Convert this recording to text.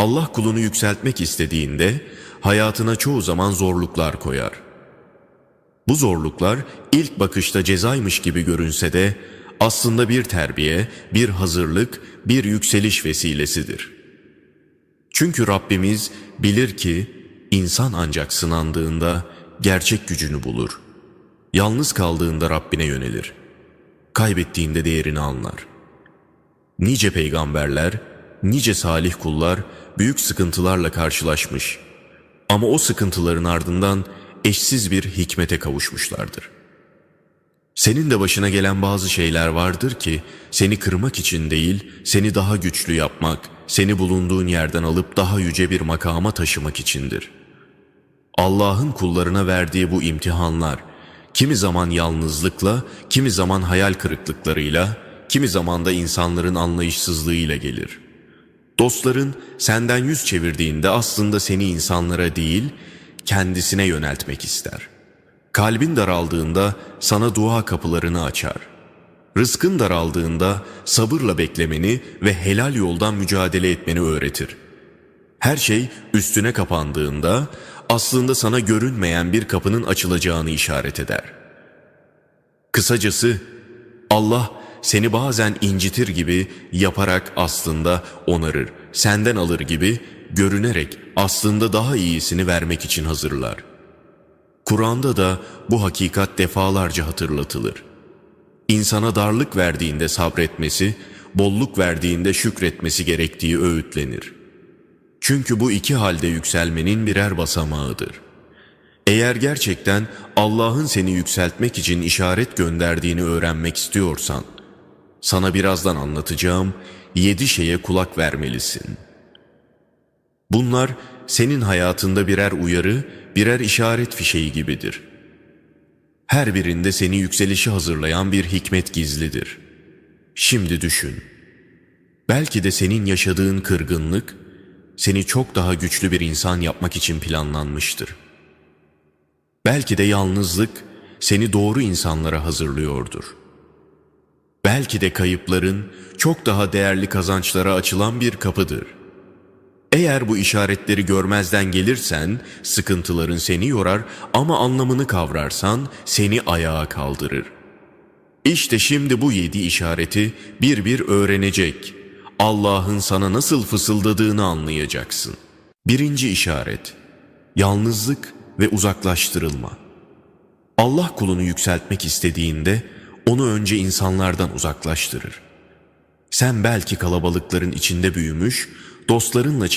Allah kulunu yükseltmek istediğinde hayatına çoğu zaman zorluklar koyar. Bu zorluklar ilk bakışta cezaymış gibi görünse de aslında bir terbiye, bir hazırlık, bir yükseliş vesilesidir. Çünkü Rabbimiz bilir ki insan ancak sınandığında gerçek gücünü bulur. Yalnız kaldığında Rabbine yönelir. Kaybettiğinde değerini anlar. Nice peygamberler, nice salih kullar büyük sıkıntılarla karşılaşmış. Ama o sıkıntıların ardından eşsiz bir hikmete kavuşmuşlardır. Senin de başına gelen bazı şeyler vardır ki seni kırmak için değil, seni daha güçlü yapmak, seni bulunduğun yerden alıp daha yüce bir makama taşımak içindir. Allah'ın kullarına verdiği bu imtihanlar, kimi zaman yalnızlıkla, kimi zaman hayal kırıklıklarıyla, kimi zaman da insanların anlayışsızlığıyla gelir. Dostların senden yüz çevirdiğinde aslında seni insanlara değil, kendisine yöneltmek ister. Kalbin daraldığında sana dua kapılarını açar. Rızkın daraldığında sabırla beklemeni ve helal yoldan mücadele etmeni öğretir. Her şey üstüne kapandığında aslında sana görünmeyen bir kapının açılacağını işaret eder. Kısacası Allah seni bazen incitir gibi yaparak aslında onarır, senden alır gibi görünerek aslında daha iyisini vermek için hazırlar. Kur'an'da da bu hakikat defalarca hatırlatılır. İnsana darlık verdiğinde sabretmesi, bolluk verdiğinde şükretmesi gerektiği öğütlenir. Çünkü bu iki halde yükselmenin birer basamağıdır. Eğer gerçekten Allah'ın seni yükseltmek için işaret gönderdiğini öğrenmek istiyorsan, sana birazdan anlatacağım yedi şeye kulak vermelisin. Bunlar senin hayatında birer uyarı, birer işaret fişeği gibidir. Her birinde seni yükselişi hazırlayan bir hikmet gizlidir. Şimdi düşün. Belki de senin yaşadığın kırgınlık, seni çok daha güçlü bir insan yapmak için planlanmıştır. Belki de yalnızlık seni doğru insanlara hazırlıyordur. Belki de kayıpların çok daha değerli kazançlara açılan bir kapıdır. Eğer bu işaretleri görmezden gelirsen sıkıntıların seni yorar ama anlamını kavrarsan seni ayağa kaldırır. İşte şimdi bu yedi işareti bir bir öğrenecek. Allah'ın sana nasıl fısıldadığını anlayacaksın. Birinci işaret, yalnızlık ve uzaklaştırılma. Allah kulunu yükseltmek istediğinde onu önce insanlardan uzaklaştırır. Sen belki kalabalıkların içinde büyümüş, dostlarınla